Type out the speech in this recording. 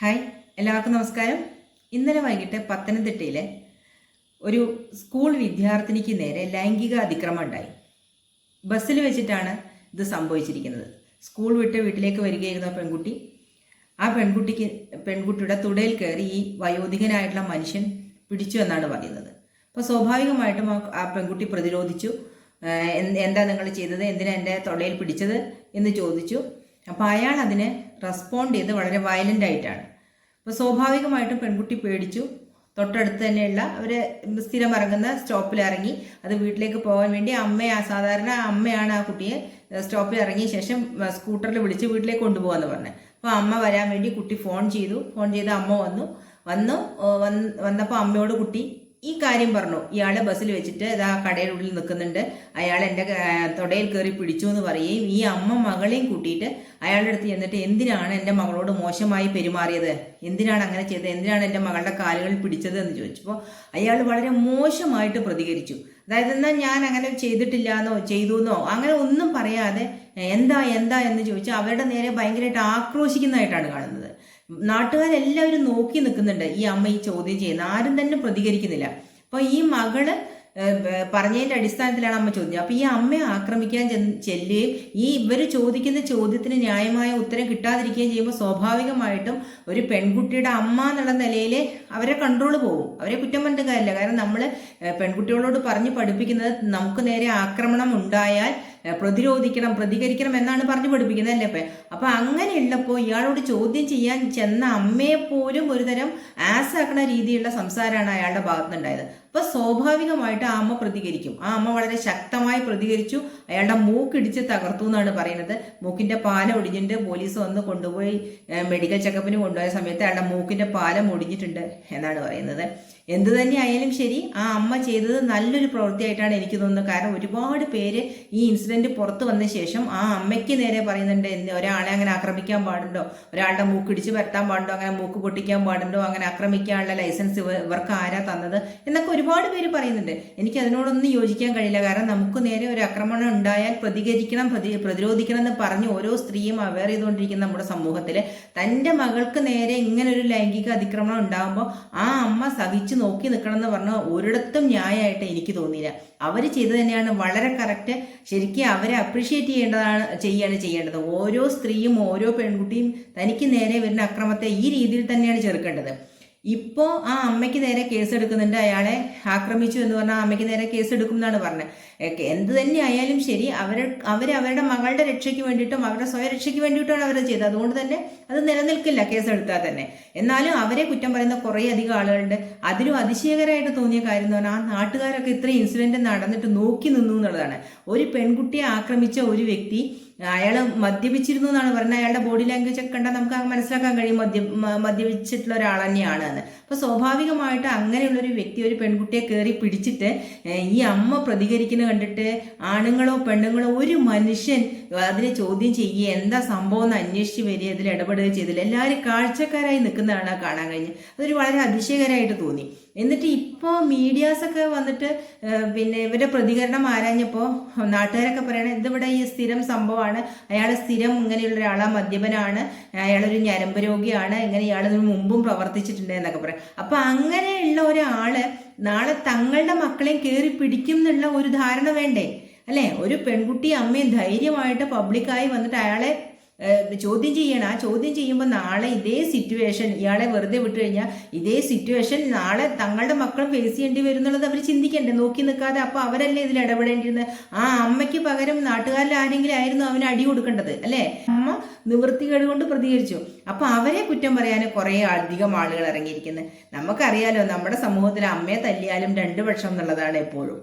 Hi എല്ലാവർക്കും നമസ്കാരം. ഇന്നലെ വൈകിട്ട് പത്തനംതിട്ടയിലെ ഒരു സ്കൂൾ വിദ്യാർത്ഥിനിക്ക് നേരെ ലൈംഗിക അതിക്രമം ഉണ്ടായി. ബസ്സിൽ വെച്ചിട്ടാണ് ഇത് സംഭവിച്ചിരിക്കുന്നത്. സ്കൂൾ വിട്ട് വീട്ടിലേക്ക് വരികയായിരുന്ന പെൺകുട്ടി. ആ പെൺകുട്ടിക്ക് പെൺകുട്ടിയുടെ തുടയിൽ കയറി ഈ വയോധികനായിട്ടുള്ള മനുഷ്യൻ പിടിച്ചു എന്നാണ് പറയുന്നത്. അപ്പോൾ സ്വാഭാവികമായിട്ടും ആ- പെൺകുട്ടി പ്രതിരോധിച്ചു. എന്താ നിങ്ങൾ ചെയ്തത്? എന്തിനാ എന്റെ തൊടയിൽ പിടിച്ചത്? എന്ന് ചോദിച്ചു. അപ്പോൾ അയാൾ അതിന് റെസ്പോണ്ട് ചെയ്ത് വളരെ വയലന്റ് ആയിട്ടാണ്. അപ്പോൾ സ്വാഭാവികമായിട്ടും പെൺകുട്ടി പേടിച്ചു. തൊട്ടടുത്ത് തന്നെയുള്ള അവർ സ്ഥിരം ഇറങ്ങുന്ന സ്റ്റോപ്പിൽ ഇറങ്ങി അത് വീട്ടിലേക്ക് പോകാൻ വേണ്ടി അമ്മ സാധാരണ അമ്മയാണ് ആ കുട്ടിയെ സ്റ്റോപ്പിൽ ഇറങ്ങിയ ശേഷം സ്കൂട്ടറിൽ വിളിച്ച് വീട്ടിലേക്ക് കൊണ്ടുപോകാന്ന് പറഞ്ഞു. അപ്പോൾ അമ്മ വരാൻ വേണ്ടി കുട്ടി ഫോൺ ചെയ്തു. ഫോൺ ചെയ്ത് അമ്മ വന്നു. വന്നു വന്നപ്പോൾ അമ്മയോട് കുട്ടി ഈ കാര്യം പറഞ്ഞു. ഇയാളെ ബസ്സിൽ വെച്ചിട്ട് ഇതാ കടയുടെ ഉള്ളിൽ നിൽക്കുന്നുണ്ട്. അയാൾ എന്റെ തൊടയിൽ കയറി പിടിച്ചു എന്ന് പറയുകയും ഈ അമ്മ മകളെയും കൂട്ടിയിട്ട് അയാളുടെ അടുത്ത് ചെന്നിട്ട് എന്തിനാണ് എന്റെ മകളോട് മോശമായി പെരുമാറിയത്? എന്തിനാണ് അങ്ങനെ ചെയ്തത്? എന്തിനാണ് എന്റെ മകളുടെ കാലുകൾ പിടിച്ചത് എന്ന് ചോദിച്ചപ്പോൾ അയാൾ വളരെ മോശമായിട്ട് പ്രതികരിച്ചു. അതായത് എന്നാൽ ഞാൻ അങ്ങനെ ചെയ്തിട്ടില്ല എന്നോ ചെയ്തു എന്നോ അങ്ങനെ ഒന്നും പറയാതെ എന്താ എന്താ എന്ന് ചോദിച്ചാൽ അവരുടെ നേരെ ഭയങ്കരമായിട്ട് ആക്രോശിക്കുന്നതായിട്ടാണ് കാണുന്നത്. നാട്ടുകാരെല്ലാവരും നോക്കി നിൽക്കുന്നുണ്ട് ഈ അമ്മ ഈ ചോദ്യം ചെയ്യുന്ന ആരും തന്നെ പ്രതികരിക്കുന്നില്ല. അപ്പോൾ ഈ മകൾ പറഞ്ഞതിന്റെ അടിസ്ഥാനത്തിലാണ് അമ്മ ചോദ്യം അപ്പൊ ഈ അമ്മയെ ആക്രമിക്കാൻ ചെല്ലുകയും ഈ ഇവർ ചോദിക്കുന്ന ചോദ്യത്തിന് ന്യായമായ ഉത്തരം കിട്ടാതിരിക്കുകയും ചെയ്യുമ്പോൾ സ്വാഭാവികമായിട്ടും ഒരു പെൺകുട്ടിയുടെ അമ്മ എന്നുള്ള നിലയിൽ അവരെ കൺട്രോൾ പോകും. അവരെ കുറ്റം പറഞ്ഞിട്ട് കാര്യമില്ല. കാരണം നമ്മൾ പെൺകുട്ടികളോട് പറഞ്ഞ് പഠിപ്പിക്കുന്നത് നമുക്ക് നേരെ ആക്രമണം ഉണ്ടായാൽ പ്രതിരോധിക്കണം പ്രതികരിക്കണം എന്നാണ് പറഞ്ഞു പഠിപ്പിക്കുന്നത് അല്ലേ അപ്പം? അപ്പൊ അങ്ങനെയുള്ളപ്പോൾ ഇയാളോട് ചോദ്യം ചെയ്യാൻ ചെന്ന അമ്മയെ പോലും ഒരുതരം ആസ് ആക്കണ രീതിയിലുള്ള സംസാരമാണ് അയാളുടെ ഭാഗത്തുനിന്നുണ്ടായത്. അപ്പൊ സ്വാഭാവികമായിട്ട് ആ അമ്മ പ്രതികരിക്കും. ആ അമ്മ വളരെ ശക്തമായി പ്രതികരിച്ചു. അയാളുടെ മൂക്കിടിച്ച് തകർത്തു എന്നാണ് പറയുന്നത്. മൂക്കിന്റെ പാലം ഒടിഞ്ഞിട്ട് പോലീസ് വന്ന് കൊണ്ടുപോയി മെഡിക്കൽ ചെക്കപ്പിന് കൊണ്ടുപോയ സമയത്ത് അയാളുടെ മൂക്കിന്റെ പാലം ഒടിഞ്ഞിട്ടുണ്ട് എന്നാണ് പറയുന്നത്. എന്തു തന്നെ ആയാലും ശരി ആ അമ്മ ചെയ്തത് നല്ലൊരു പ്രവൃത്തിയായിട്ടാണ് എനിക്ക് തോന്നുന്നത്. കാരണം ഒരുപാട് പേര് ഈ ഇൻസിഡന്റ് പുറത്തു വന്ന ശേഷം ആ അമ്മയ്ക്ക് നേരെ പറയുന്നുണ്ട് ഒരാളെ അങ്ങനെ ആക്രമിക്കാൻ പാടുണ്ടോ? ഒരാളുടെ മൂക്കിടിച്ച് പരത്താൻ പാടുണ്ടോ? അങ്ങനെ മൂക്ക് പൊട്ടിക്കാൻ പാടുണ്ടോ? അങ്ങനെ ആക്രമിക്കാനുള്ള ലൈസൻസ് ഇവർക്ക് ആരാ തന്നത്? എന്നൊക്കെ ഒരുപാട് പേര് പറയുന്നുണ്ട്. എനിക്ക് അതിനോടൊന്നും യോജിക്കാൻ കഴിയില്ല. കാരണം നമുക്ക് നേരെ ഒരു ആക്രമണം ഉണ്ടായാൽ പ്രതികരിക്കണം പ്രതി പ്രതിരോധിക്കണം എന്ന് പറഞ്ഞ് ഓരോ സ്ത്രീയും അവെയർ ചെയ്തുകൊണ്ടിരിക്കുന്ന നമ്മുടെ സമൂഹത്തിൽ തന്റെ മകൾക്ക് നേരെ ഇങ്ങനെ ഒരു ലൈംഗിക അതിക്രമണം ഉണ്ടാകുമ്പോൾ ആ അമ്മ സഹിച്ചു നോക്കി നിൽക്കണം എന്ന് പറഞ്ഞാൽ ഒരിടത്തും ന്യായമായിട്ട് എനിക്ക് തോന്നിയില്ല. അവർ ചെയ്തു തന്നെയാണ് വളരെ കറക്റ്റ് ശരിക്കും അവരെ അപ്രീഷിയേറ്റ് ചെയ്യേണ്ടതാണ് ചെയ്യാണ് ചെയ്യേണ്ടത്. ഓരോ സ്ത്രീയും ഓരോ പെൺകുട്ടിയും തനിക്ക് നേരെ വരുന്ന അക്രമത്തെ ഈ രീതിയിൽ തന്നെയാണ് ചെറുക്കേണ്ടത്. ഇപ്പോൾ ആ അമ്മയ്ക്ക് നേരെ കേസ് എടുക്കുന്നുണ്ട് അയാളെ ആക്രമിച്ചു എന്ന് പറഞ്ഞാൽ അമ്മയ്ക്ക് നേരെ കേസ് എടുക്കും എന്നാണ് പറഞ്ഞത് എന്ത് തന്നെ ആയാലും ശരി അവർ അവർ അവരുടെ മകളുടെ രക്ഷയ്ക്ക് വേണ്ടിയിട്ടും അവരുടെ സ്വയരക്ഷയ്ക്ക് വേണ്ടിയിട്ടാണ് അവർ ചെയ്തത്. അതുകൊണ്ട് തന്നെ അത് നിലനിൽക്കില്ല കേസ് എടുത്താൽ തന്നെ. എന്നാലും അവരെ കുറ്റം പറയുന്ന കുറേ അധികം ആളുകളുണ്ട്. അതിലും അതിശയകരമായിട്ട് തോന്നിയ കാര്യം എന്ന് പറഞ്ഞാൽ ആ നാട്ടുകാരൊക്കെ ഇത്രയും ഇൻസിഡന്റ് നടന്നിട്ട് നോക്കി നിന്നു എന്നുള്ളതാണ്. ഒരു പെൺകുട്ടിയെ ആക്രമിച്ച ഒരു വ്യക്തി അയാൾ മദ്യപിച്ചിരുന്നു എന്നാണ് പറയുന്നത് അയാളുടെ ബോഡി ലാംഗ്വേജ് ഒക്കെ കണ്ടാൽ നമുക്ക് മനസ്സിലാക്കാൻ കഴിയും. മദ്യ മദ്യപിച്ചിട്ടുള്ള ഒരാൾ തന്നെയാണ് എന്ന് അപ്പൊ സ്വാഭാവികമായിട്ട് അങ്ങനെയുള്ള ഒരു വ്യക്തി ഒരു പെൺകുട്ടിയെ കയറി പിടിച്ചിട്ട് ഈ അമ്മ പ്രതികരിക്കുന്നത് കണ്ടിട്ട് ആണുങ്ങളോ പെണ്ണുങ്ങളോ ഒരു മനുഷ്യൻ അതിനെ ചോദ്യം ചെയ്യുക എന്താ സംഭവം എന്ന് അന്വേഷിച്ച് വരിക ഇതിൽ ഇടപെടുകയും ചെയ്തില്ല. എല്ലാവരും കാഴ്ചക്കാരായി നിൽക്കുന്നതാണ് കാണാൻ കഴിഞ്ഞ് അതൊരു വളരെ അതിശയകരമായിട്ട് തോന്നി. എന്നിട്ട് ഇപ്പോൾ മീഡിയാസൊക്കെ വന്നിട്ട് പിന്നെ ഇവരുടെ പ്രതികരണം ആരാഞ്ഞപ്പോൾ നാട്ടുകാരൊക്കെ പറയണത് ഇതിവിടെ ഈ സ്ഥിരം സംഭവമാണ്. അയാൾ സ്ഥിരം ഇങ്ങനെയുള്ള ഒരാളാ മദ്യപനാണ്. അയാളൊരു ഞരമ്പ് രോഗിയാണ്. ഇങ്ങനെ ഇയാൾ മുമ്പും പ്രവർത്തിച്ചിട്ടുണ്ട് എന്നൊക്കെ പറയാം. അപ്പൊ അങ്ങനെയുള്ള ഒരാൾ നാളെ തങ്ങളുടെ മക്കളെയും കയറി പിടിക്കും എന്നുള്ള ഒരു ധാരണ വേണ്ടേ? അല്ലെ? ഒരു പെൺകുട്ടി അമ്മയും ധൈര്യമായിട്ട് പബ്ലിക്കായി വന്നിട്ട് അയാളെ ചോദ്യം ചെയ്യണം. ആ ചോദ്യം ചെയ്യുമ്പോൾ നാളെ ഇതേ സിറ്റുവേഷൻ ഇയാളെ വെറുതെ വിട്ടു കഴിഞ്ഞാൽ ഇതേ സിറ്റുവേഷൻ നാളെ തങ്ങളുടെ മക്കൾ ഫേസ് ചെയ്യേണ്ടി വരും എന്നുള്ളത് അവർ ചിന്തിക്കണ്ടേ? നോക്കി നിൽക്കാതെ അപ്പോൾ അവരല്ലേ ഇതിൽ ഇടപെടേണ്ടിയിരുന്നത് ആ അമ്മയ്ക്ക് പകരം നാട്ടുകാരിൽ ആരെങ്കിലും ആയിരുന്നു അവന് അടി കൊടുക്കേണ്ടത് അല്ലേ? അമ്മ നിവൃത്തികേട് കൊണ്ട് പ്രതികരിച്ചു. അപ്പൊ അവരെ കുറ്റം പറയാൻ കുറേ അധികം ആളുകൾ ഇറങ്ങിയിരിക്കുന്നത് നമുക്കറിയാലോ നമ്മുടെ സമൂഹത്തിൽ അമ്മയെ തല്ലിയാലും രണ്ടു പക്ഷം എന്നുള്ളതാണ് എപ്പോഴും.